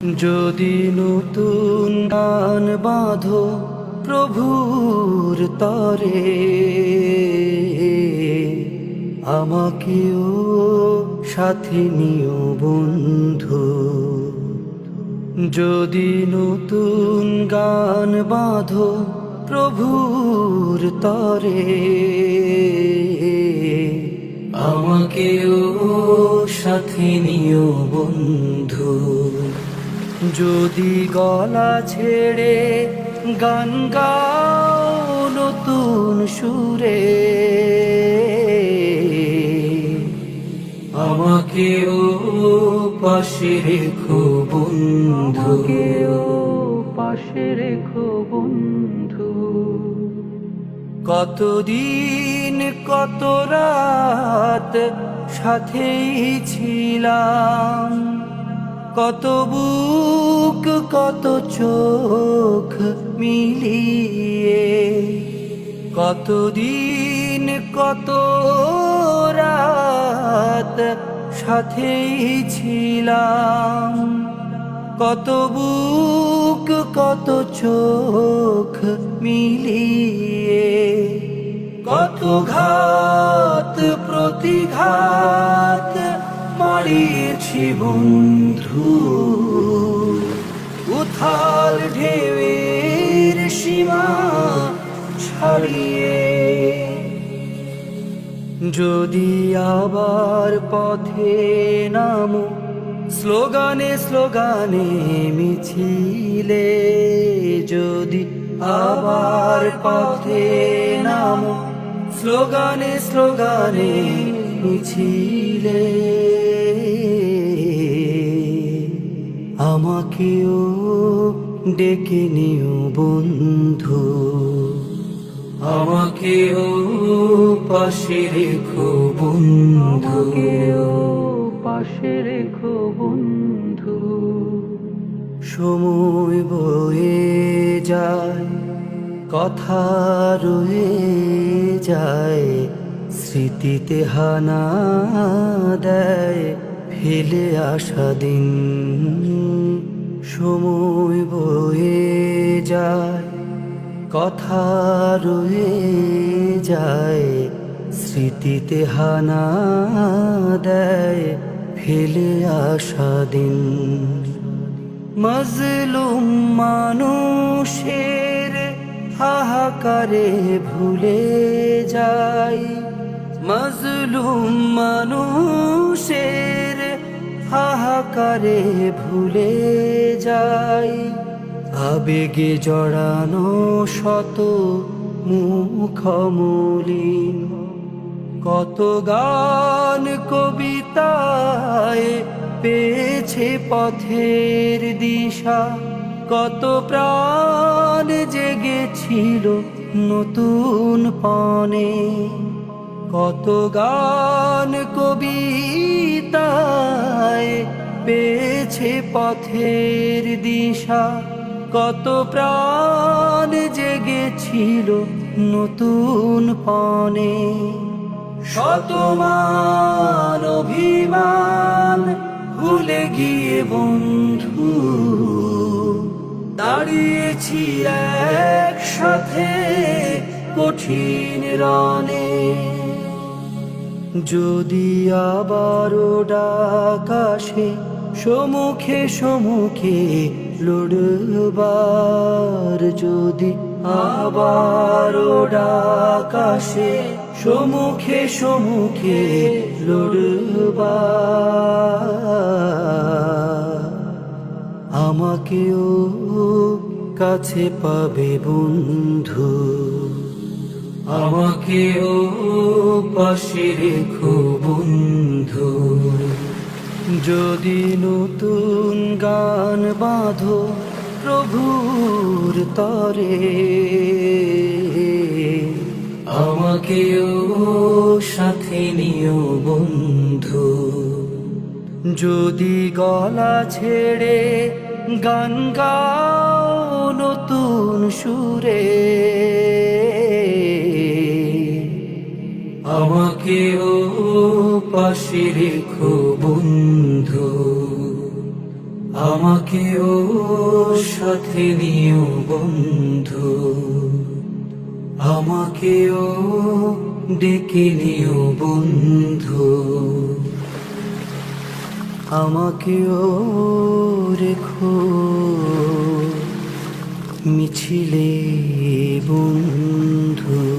যদি নতুন গান বাঁধো প্রভুর তরে, আমাকেও সাথে নিও বন্ধু। যদি নতুন গান বাঁধো প্রভুর তরে, আমাকেও সাথে নিও বন্ধু। যদি গলা ছেড়ে গান গাও নতুন সুরে আমাকেও পাশে রেখো বন্ধু। পাশে রেখো বন্ধু। কতদিন কত রাত সাথেই ছিলাম কত বুক কত চোখ মিলিয়ে, কতদিন, কত রাত সাথেই ছিলাম। কত বুক, কত চোখ মিলিয়ে, কত ঘাত, প্রতিঘাত মারিয়েছি বন্ধু। উথাল ঢেউয়ের সীমা ছাড়িয়ে। যদি আবার পথে নামো, স্লোগানে স্লোগানে মিছিলে। যদি আবার পথে নামো, স্লোগানে স্লোগানে মিছিলে। আমাকেও ডেকে নিও বন্ধু। আমাকেও পাশে রেখো বন্ধু। পাশে রেখো বন্ধু। সময় বয়ে যায় কথা রয়ে যায় স্মৃতিতে হানা দেয় ফেলে আসা দিন, সময় বয়ে যায়, কথা রয়ে যায়, স্মৃতিতে হানা দেয়, ফেলে আসা দিন। মজলুম মানুষের হাহাকারে ভুলে যাই মজলুম মানুষের হাহাকারে ভুলে যাই। আবেগে জড়ানো শত মুখমলিন। কত গান কবিতায় পেয়েছে পথের দিশা। কত প্রাণ জেগেছিল নতুন পানে কত গান কবিতায় পেয়েছে পথের দিশা, কত প্রাণ জেগেছিল নতুন পানে শতমান অভিমান ভুলে গিয়ে বন্ধু, দাঁড়িয়েছি একসাথে কঠিন রনে যদি আবারও ডাকাশে সমুখে সমুখে লড়বার, যদি আবারও ডাকাশে সমুখে সমুখে লড়বার, আমাকেও কাছে পাবে বন্ধু। আমাকেও পাশে রেখো বন্ধু। যদি নতুন গান বাঁধো প্রভুর তরে আমাকেও সাথে নিও বন্ধু। যদি গলা ছেড়ে গান গাও নতুন সুরে আমাকেও পাশে রেখো বন্ধু আমাকেও সাথে নিও বন্ধু আমাকেও ডেকে নিও বন্ধু আমাকেও রেখো মিছিলে বন্ধু।